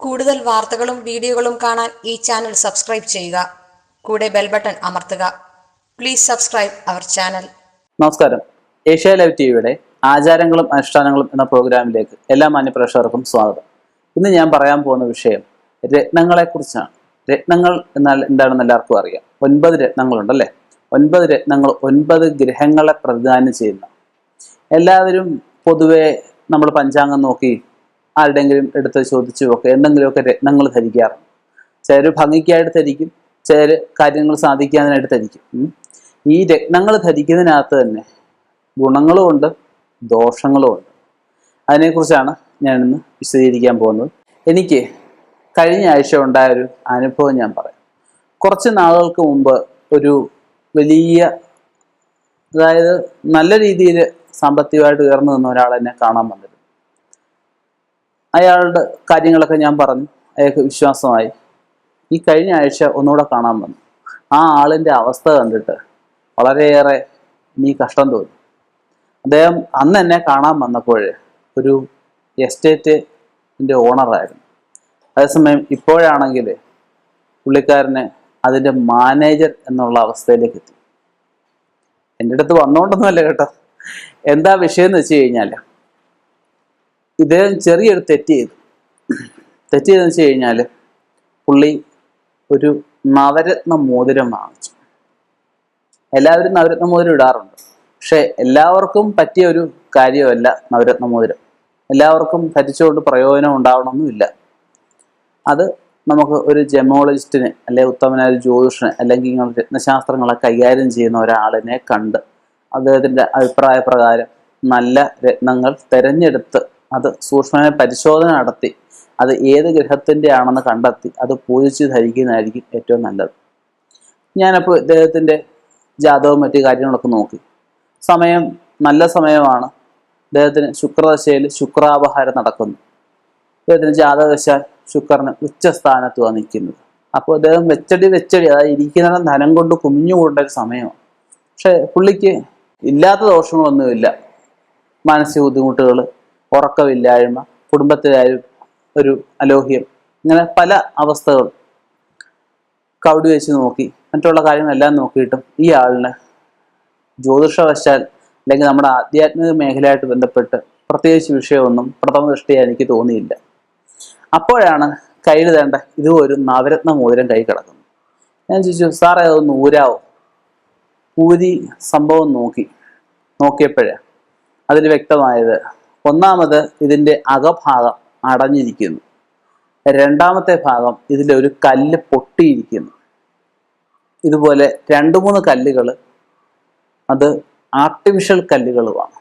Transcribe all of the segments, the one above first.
കൂടുതൽ വാർത്തകളും വീഡിയോകളും കാണാൻ ഈ ചാനൽ സബ്സ്ക്രൈബ് ചെയ്യുക. കൂടെ ബെൽ ബട്ടൺ അമർത്തുക. Please subscribe our channel. നമസ്കാരം. ഏഷ്യ ലൈവ് ടി വിയുടെ ആചാരങ്ങളും അനുഷ്ഠാനങ്ങളും എന്ന പ്രോഗ്രാമിലേക്ക് എല്ലാ മാന്യപ്രേക്ഷകർക്കും സ്വാഗതം. ഇന്ന് ഞാൻ പറയാൻ പോകുന്ന വിഷയം രത്നങ്ങളെ കുറിച്ചാണ് രത്നങ്ങൾ എന്നാൽ എന്താണെന്ന് എല്ലാവർക്കും അറിയാം. ഒൻപത് രത്നങ്ങളുണ്ടല്ലേ? ഒൻപത് രത്നങ്ങൾ ഒൻപത് ഗ്രഹങ്ങളെ പ്രതിദാനം ചെയ്യുന്ന. എല്ലാവരും പൊതുവെ നമ്മൾ പഞ്ചാംഗം നോക്കി ആരുടെയെങ്കിലും എടുത്ത് ചോദിച്ചു ഒക്കെ എന്തെങ്കിലുമൊക്കെ രത്നങ്ങൾ ധരിക്കാറുണ്ട് ചിലർ ഭംഗിക്കായിട്ട് ധരിക്കും ചിലർ കാര്യങ്ങൾ സാധിക്കാനായിട്ട് ധരിക്കും. ഈ രത്നങ്ങൾ ധരിക്കുന്നതിനകത്ത് തന്നെ ഗുണങ്ങളുമുണ്ട് ദോഷങ്ങളുമുണ്ട് അതിനെക്കുറിച്ചാണ് ഞാനിന്ന് വിശദീകരിക്കാൻ പോകുന്നത്. എനിക്ക് കഴിഞ്ഞ ആഴ്ച ഉണ്ടായ ഒരു അനുഭവം ഞാൻ പറയാം. കുറച്ച് നാളുകൾക്ക് മുമ്പ് ഒരു വലിയ അതായത് നല്ല രീതിയിൽ സാമ്പത്തികമായിട്ട് ഉയർന്നു നിന്ന ഒരാൾ എന്നെ കാണാൻ വന്നിരുന്നു. അയാളുടെ കാര്യങ്ങളൊക്കെ ഞാൻ പറഞ്ഞു. അയാൾക്ക് വിശ്വാസമായി. ഈ കഴിഞ്ഞ ആഴ്ച ഒന്നുകൂടെ കാണാൻ വന്നു. ആ ആളിന്റെ അവസ്ഥ കണ്ടിട്ട് വളരെയേറെ നീ കഷ്ടം തോന്നി. അദ്ദേഹം അന്ന് എന്നെ കാണാൻ വന്നപ്പോൾ ഒരു എസ്റ്റേറ്റിന്റെ ഓണറായിരുന്നു അതേസമയം ഇപ്പോഴാണെങ്കിൽ പുള്ളിക്കാരന് അതിന്റെ മാനേജർ എന്നുള്ള അവസ്ഥയിലേക്ക് എത്തി. എന്റെ അടുത്ത് വന്നുകൊണ്ടൊന്നുമല്ല കേട്ടോ. എന്താ വിഷയം എന്ന് വെച്ച് കഴിഞ്ഞാൽ ഇദ്ദേഹം ചെറിയൊരു തെറ്റ് ചെയ്തു. തെറ്റ് ചെയ്തെന്ന് വെച്ച് കഴിഞ്ഞാൽ പുള്ളി ഒരു നവരത്ന മോതിരം വാങ്ങിച്ചു. എല്ലാവരും നവരത്ന മോതിരം ഇടാറുണ്ട്. പക്ഷെ എല്ലാവർക്കും പറ്റിയ ഒരു കാര്യമല്ല നവരത്ന മോതിരം. എല്ലാവർക്കും ധരിച്ചുകൊണ്ട് പ്രയോജനം ഉണ്ടാവണമെന്നില്ല അത് നമുക്ക് ഒരു ജെമോളജിസ്റ്റിനെ അല്ലെങ്കിൽ ഉത്തമനായ ജ്യോതിഷന് അല്ലെങ്കിൽ ഇങ്ങനെ രത്നശാസ്ത്രങ്ങളെ കൈകാര്യം ചെയ്യുന്ന ഒരാളിനെ കണ്ട് അദ്ദേഹത്തിന്റെ അഭിപ്രായ പ്രകാരം നല്ല രത്നങ്ങൾ തിരഞ്ഞെടുത്ത് അത് സൂക്ഷ്മമായ പരിശോധന നടത്തി. അത് ഏത് ഗ്രഹത്തിന്റെ ആണെന്ന് കണ്ടെത്തി അത് പൂജിച്ച് ധരിക്കുന്നതായിരിക്കും ഏറ്റവും നല്ലത്. ഞാനപ്പോൾ ഇദ്ദേഹത്തിന്റെ ജാതകവും മറ്റു കാര്യങ്ങളൊക്കെ നോക്കി. സമയം നല്ല സമയമാണ്. അദ്ദേഹത്തിന് ശുക്രദശയിൽ ശുക്രാപഹാരം നടക്കുന്നു. അദ്ദേഹത്തിന് ജാതകശ ശുക്രന് ഉച്ചസ്ഥാനത്തുമാണ് നിൽക്കുന്നത്. അപ്പോൾ അദ്ദേഹം വെച്ചടി വെച്ചടി അതായത് ഇരിക്കുന്നിടം ധനം കൊണ്ട് കുമിഞ്ഞുകൂടേണ്ട ഒരു സമയമാണ്. പക്ഷേ പുള്ളിക്ക് ഇല്ലാത്ത ദോഷങ്ങളൊന്നുമില്ല. മാനസിക ബുദ്ധിമുട്ടുകൾ ഉറക്കമില്ലായ്മ കുടുംബത്തിലായാലും ഒരു അലോഹ്യം ഇങ്ങനെ പല അവസ്ഥകൾ കവടി വെച്ച് നോക്കി മറ്റുള്ള കാര്യങ്ങളെല്ലാം നോക്കിയിട്ടും ഈ ആളിന് ജ്യോതിഷവശാൽ അല്ലെങ്കിൽ നമ്മുടെ ആധ്യാത്മിക മേഖലയായിട്ട് ബന്ധപ്പെട്ട് പ്രത്യേകിച്ച് വിഷയമൊന്നും പ്രഥമ ദൃഷ്ടിയായി എനിക്ക് തോന്നിയില്ല. അപ്പോഴാണ് കയ്യിൽ തേണ്ട ഒരു നവരത്ന മോതിരം കൈ കിടക്കുന്നു ഞാൻ ചോദിച്ചു സാറേ അതൊന്ന് ഊരാവോ? ഊരി സംഭവം നോക്കി നോക്കിയപ്പോഴേ അതിൽ വ്യക്തമായത് ഒന്നാമത് ഇതിന്റെ അകഭാഗം അടഞ്ഞിരിക്കുന്നു. രണ്ടാമത്തെ ഭാഗം ഇതിലെ ഒരു കല്ല് പൊട്ടിയിരിക്കുന്നു. ഇതുപോലെ രണ്ട് മൂന്ന് കല്ലുകൾ അത് ആർട്ടിഫിഷ്യൽ കല്ലുകളുമാണ്.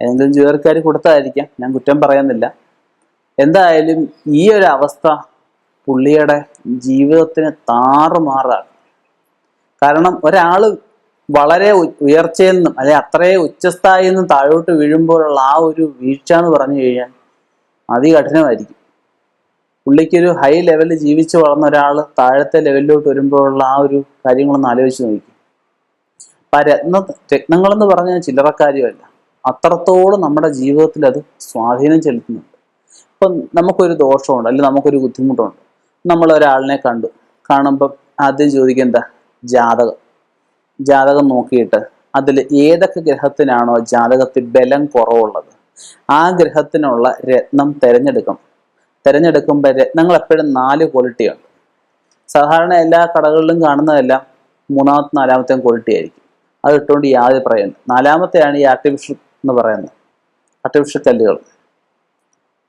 ഏതെങ്കിലും ജീവർക്കാർ കൊടുത്തതായിരിക്കാം ഞാൻ കുറ്റം പറയുന്നില്ല. എന്തായാലും ഈ ഒരു അവസ്ഥ പുള്ളിയുടെ ജീവിതത്തിന് താറുമാറാണ്. കാരണം ഒരാൾ വളരെ ഉയർച്ചയെന്നും അല്ലെ അത്രയും ഉച്ചസ്ഥായിൽ നിന്നും താഴോട്ട് വീഴുമ്പോഴുള്ള ആ ഒരു വീഴ്ച എന്ന് പറഞ്ഞു കഴിഞ്ഞാൽ അതികഠിനമായിരിക്കും. പുള്ളിക്കൊരു ഹൈ ലെവലിൽ ജീവിച്ച് വളർന്ന ഒരാൾ താഴത്തെ ലെവലിലോട്ട് വരുമ്പോഴുള്ള ആ ഒരു കാര്യങ്ങളൊന്ന് ആലോചിച്ച് നോക്കി. അപ്പൊ ആ രത്ന രത്നങ്ങളെന്ന് പറഞ്ഞാൽ ചില്ലറക്കാര്യമല്ല. അത്രത്തോളം നമ്മുടെ ജീവിതത്തിൽ അത് സ്വാധീനം ചെലുത്തുന്നുണ്ട്. ഇപ്പം നമുക്കൊരു ദോഷമുണ്ട് അല്ലെങ്കിൽ നമുക്കൊരു ബുദ്ധിമുട്ടുണ്ട്. നമ്മൾ ഒരാളിനെ കണ്ടു. കാണുമ്പം ആദ്യം ചോദിക്കുക എന്താ? ജാതകം. ജാതകം നോക്കിയിട്ട് അതിൽ ഏതൊക്കെ ഗ്രഹത്തിനാണോ ജാതകത്തിൽ ബലം കുറവുള്ളത്? ആ ഗ്രഹത്തിനുള്ള രത്നം തിരഞ്ഞെടുക്കും തിരഞ്ഞെടുക്കുമ്പോൾ രത്നങ്ങൾ എപ്പോഴും നാല് ക്വാളിറ്റി ഉണ്ട്. സാധാരണ എല്ലാ കടകളിലും കാണുന്നതെല്ലാം മൂന്നാമത്തെ നാലാമത്തെയും ക്വാളിറ്റി ആയിരിക്കും. അത് ഇട്ടുകൊണ്ട് യാതൊരു പറയുന്നത് നാലാമത്തെയാണ് ഈ ആർട്ടിഫിഷ്യൽ എന്ന് പറയുന്നത്. ആർട്ടിഫിഷ്യൽ കല്ലുകൾ.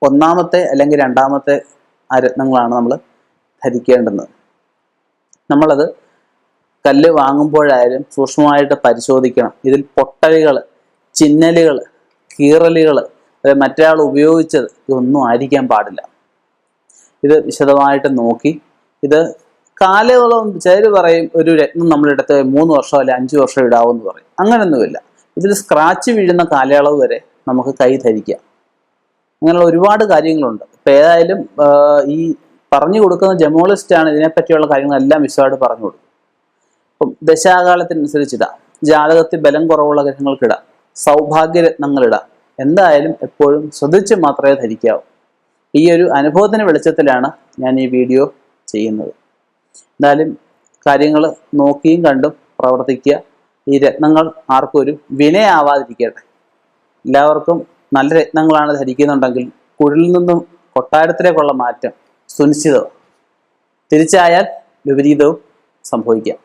ഒന്നാമത്തെ അല്ലെങ്കിൽ രണ്ടാമത്തെ ആ രത്നങ്ങളാണ് നമ്മൾ ധരിക്കേണ്ടുന്നത്. നമ്മളത് കല്ല് വാങ്ങുമ്പോഴായാലും സൂക്ഷ്മമായിട്ട് പരിശോധിക്കണം. ഇതിൽ പൊട്ടലുകൾ ചിന്നലുകൾ കീറലുകൾ മറ്റൊരാൾ ഉപയോഗിച്ചത് ഇതൊന്നും ആയിരിക്കാൻ പാടില്ല. ഇത് വിശദമായിട്ട് നോക്കി. ഇത് കാലയളവും ചിലർ പറയും ഒരു രത്നം നമ്മളെടുത്ത് മൂന്ന് വർഷം അല്ലെ അഞ്ച് വർഷം ഇടാവെന്ന് പറയും. അങ്ങനെയൊന്നുമില്ല ഇതിൽ സ്ക്രാച്ച് വീഴുന്ന കാലയളവ് വരെ നമുക്ക് കൈ ധരിക്കാം. അങ്ങനെയുള്ള ഒരുപാട് കാര്യങ്ങളുണ്ട്. ഇപ്പം ഏതായാലും ഈ പറഞ്ഞു കൊടുക്കുന്ന ജെമോളിസ്റ്റാണ് ഇതിനെപ്പറ്റിയുള്ള കാര്യങ്ങളെല്ലാം വിശദമായിട്ട് പറഞ്ഞു കൊടുക്കും ഇപ്പം ദശാകാലത്തിനനുസരിച്ചിടാം. ജാതകത്തിൽ ബലം കുറവുള്ള ഗ്രഹങ്ങൾക്കിടാം. സൗഭാഗ്യരത്നങ്ങളിടാം. എന്തായാലും എപ്പോഴും ശ്രദ്ധിച്ച് മാത്രമേ ധരിക്കാവൂ. ഈ ഒരു അനുഭവത്തിന് വെളിച്ചത്തിലാണ് ഞാൻ ഈ വീഡിയോ ചെയ്യുന്നത്. എന്തായാലും കാര്യങ്ങൾ നോക്കിയും കണ്ടും പ്രവർത്തിക്കുക. ഈ രത്നങ്ങൾ ആർക്കും ഒരു വിനയാവാതിരിക്കട്ടെ. എല്ലാവർക്കും നല്ല രത്നങ്ങളാണ് ധരിക്കുന്നുണ്ടെങ്കിൽ കുഴിൽ നിന്നും കൊട്ടാരത്തിലേക്കുള്ള മാറ്റം സുനിശ്ചിതവും തിരിച്ചായാൽ വിപരീതവും സംഭവിക്കാം.